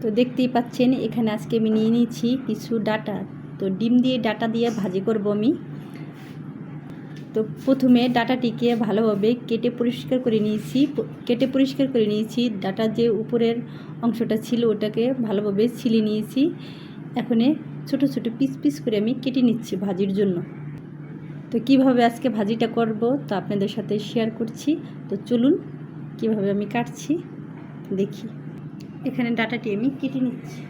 তো দেখতেই পাচ্ছেন, এখানে আজকে আমি নিয়ে নিয়েছি কিছু ডাটা। তো ডিম দিয়ে ডাটা দিয়ে ভাজি করব আমি। তো প্রথমে ডাটাটিকে ভালোভাবে কেটে পরিষ্কার করে নিয়েছি। কেটে পরিষ্কার করে নিয়েছি। ডাটা যে উপরের অংশটা ছিল, ওটাকে ভালোভাবে ছিলে নিয়েছি। এখানে ছোট ছোট পিস পিস করে আমি কেটে নিচ্ছি ভাজির জন্য। তো কীভাবে আজকে ভাজিটা করব, তো আপনাদের সাথে শেয়ার করছি। তো চলুন, কীভাবে আমি কাটছি, দেখি। এখানে ডাটাটি আমি কেটে নিচ্ছি।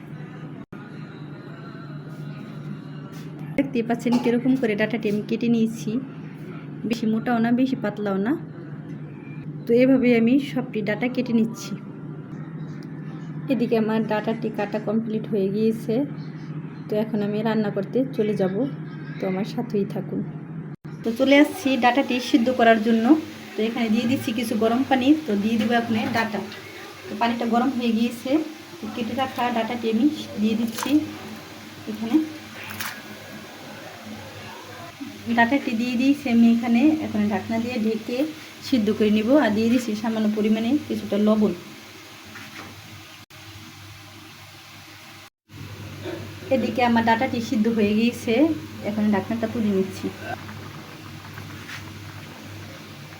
দেখতেই পাচ্ছেন কীরকম করে ডাটাটি আমি কেটে নিয়েছি। বেশি মোটাও না, বেশি পাতলাও না। তো এভাবে আমি সবটি ডাটা কেটে নিচ্ছি। এদিকে আমার ডাটাটি কাটা কমপ্লিট হয়ে গিয়েছে। তো এখন আমি রান্না করতে চলে যাব। তো আমার সাথেই থাকুন। তো চলে আসছি ডাটাটি সিদ্ধ করার জন্য। তো এখানে দিয়ে দিচ্ছি কিছু গরম পানি। তো দিয়ে দেবো এখন ডাটা। তো পানিটা গরম হয়ে গিয়েছে। কেটে রাখা ডাটাটি আমি দিয়ে দিচ্ছি এখানে। ডাটাটি দিয়ে দিয়েছি আমি এখানে। এখন ঢাকনা দিয়ে ঢেকে সিদ্ধ করে নিব আর দিয়ে দিচ্ছি সামান্য পরিমাণে কিছুটা লবণ। এদিকে আমার ডাটাটি সিদ্ধ হয়ে গিয়েছে। এখন ঢাকনাটা তুলে নিচ্ছি।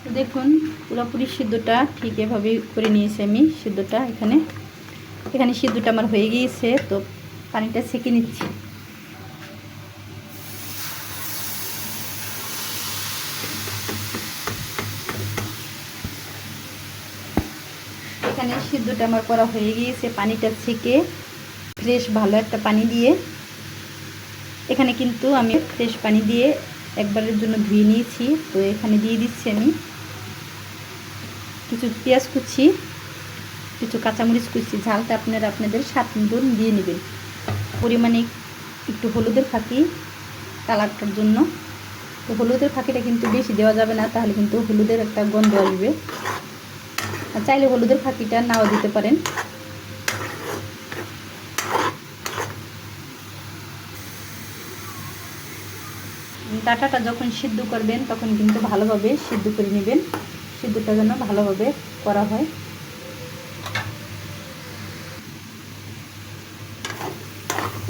দেখুন, পুরোপুরি সিদ্ধটা ঠিক এভাবে করে নিয়েছি আমি সিদ্ধটা এখানে। এখানে সিদ্ধটা আমার হয়ে গিয়েছে, তো পানিটা সেঁকে নিচ্ছি। এখানে সিদ্ধটা আমার করা হয়ে গিয়েছে, পানিটা ছেঁকে ফ্রেশ ভালো একটা পানি দিয়ে। এখানে কিন্তু আমি ফ্রেশ পানি দিয়ে একবারের জন্য ধুয়ে নিয়েছি, তো এখানে দিয়ে দিচ্ছি আমি। কিছু পেঁয়াজ কুচি, কিছু কাঁচামরিচ কুচি, ঝালটা আপনারা আপনাদের স্বাদ মতন দিয়ে নেবেন। পরিমাণে একটু হলুদের ফাঁকি কালারটার জন্য। তো হলুদের ফাঁকিটা কিন্তু বেশি দেওয়া যাবে না, তাহলে কিন্তু হলুদের একটা গন্ধ আসবে। আর চাইলে হলুদের ফাঁকিটা নাও দিতে পারেন। ডাটাটা যখন সিদ্ধ করবেন, তখন কিন্তু ভালোভাবে সিদ্ধ করে নেবেন। সিদ্ধটা যেন ভালোভাবে করা হয়।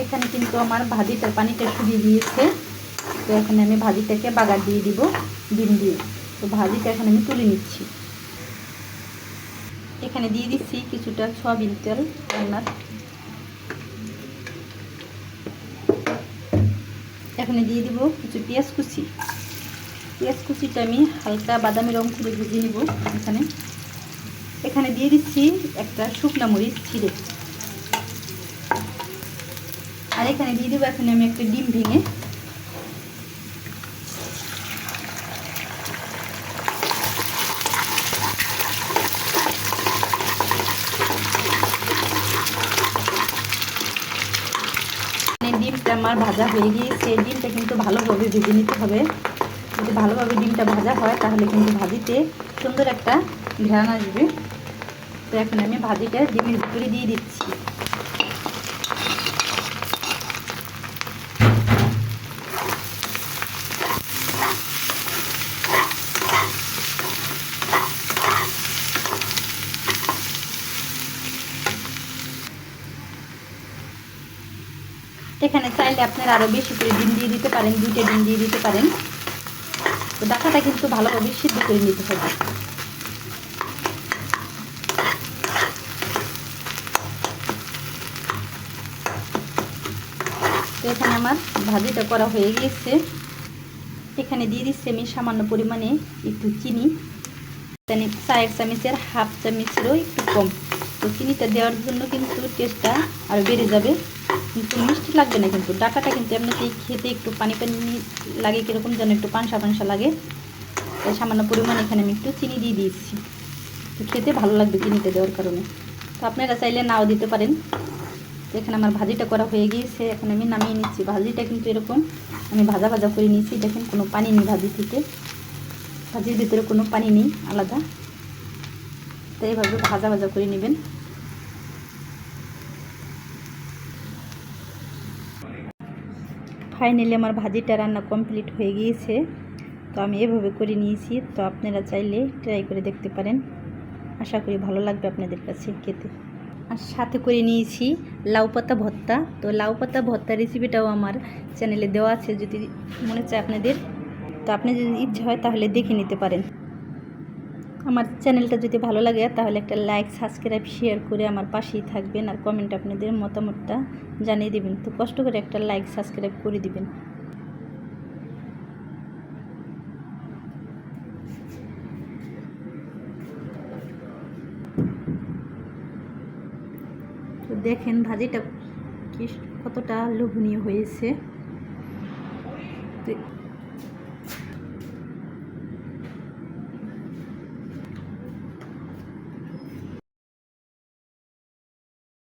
এখানে কিন্তু আমার ভাজিটার পানিটা শুকিয়ে দিয়েছে তো এখানে আমি ভাজিটাকে বাগার দিয়ে দিব, ডিম দিয়ে। তো ভাজিটা এখন আমি তুলে নিচ্ছি। এখানে দিয়ে দিচ্ছি কিছুটা সয়াবিন তেল, রান্নার। এখানে দিয়ে দিব কিছু পেঁয়াজ কুচি। পেঁয়াজ কুচিটা আমি হালকা বাদামি রং করে ভেজে নিব এখানে। এখানে দিয়ে দিচ্ছি একটা শুকনা মরিচ ছিঁড়ে। আর এখানে দিয়ে দেবো এখানে আমি একটা ডিম ভেঙে। মানে ডিমটা আমার ভাজা হয়ে গিয়েছে, ডিমটা কিন্তু ভালোভাবে ভেজে নিতে হবে। যদি ভালোভাবে ডিমটা ভাজা হয়, তাহলে কিন্তু ভাজিতে সুন্দর একটা ঘ্রাণ আসবে। তো এখন আমি ভাজিটা ডিমের ভিতরে দিয়ে দিচ্ছি। এখানে চাইলে আপনারা আরও বেশি করে ডিম দিয়ে দিতে পারেন, দুইটা ডিম দিয়ে দিতে পারেন। তো ডাটাটা কিন্তু ভালোভাবে সিদ্ধ করে নিতে হবে। তো এখানে আমার ভাজিটা করা হয়ে গিয়েছে। এখানে দিয়ে দিচ্ছি আমি সামান্য পরিমাণে একটু চিনি। চায়ের চামিচের হাফ চামচেরও একটু কম। তো চিনিটা দেওয়ার জন্য কিন্তু টেস্টটা আরও বেড়ে যাবে। কিন্তু মিষ্টি লাগবে না কিন্তু। ডাটাটা কিন্তু এমনিতেই খেতে একটু পানি পানি লাগে, কীরকম যেন একটু পানসা পানসা লাগে। তাই সামান্য পরিমাণ এখানে আমি একটু চিনি দিয়ে দিয়েছি। তো খেতে ভালো লাগবে চিনিটা দেওয়ার কারণে। তো আপনারা চাইলে নাও দিতে পারেন। এখানে আমার ভাজিটা করা হয়ে গিয়েছে। এখন আমি নামিয়ে নিচ্ছি। ভাজিটা কিন্তু এরকম আমি ভাজা ভাজা করে নিয়েছি। দেখেন কোনো পানি নেই ভাজি থেকে। ভাজির ভিতরে কোনো পানি নেই, আলাদা। তো এইভাবে ভাজা ভাজা করে নেবেন। ফাইনালি আমার ভাজিটা রান্না কমপ্লিট হয়ে গিয়েছে। তো আমি এভাবে করে নিয়েছি। তো আপনারা চাইলে ট্রাই করে দেখতে পারেন। আশা করি ভালো লাগবে আপনাদের কাছে খেতে। আর সাথে করে নিয়েছি লাউ পাতা ভর্তা। তো লাউ পাতা ভর্তা রেসিপিটাও আমার চ্যানেলে দেওয়া আছে। যদি মনে চায় আপনাদের। তো আপনি যদি ইচ্ছা হয় তাহলে দেখে নিতে পারেন। আমার চ্যানেলটা যদি ভালো লাগে, তাহলে একটা লাইক, সাবস্ক্রাইব, শেয়ার করে আমার পাশেই থাকবেন আর কমেন্ট আপনাদের মতামতটা জানিয়ে দেবেন। তো কষ্ট করে একটা লাইক, সাবস্ক্রাইব করে দিবেন। তো দেখেন ভাজিটা কি কতটা লোভনীয় হয়েছে। তো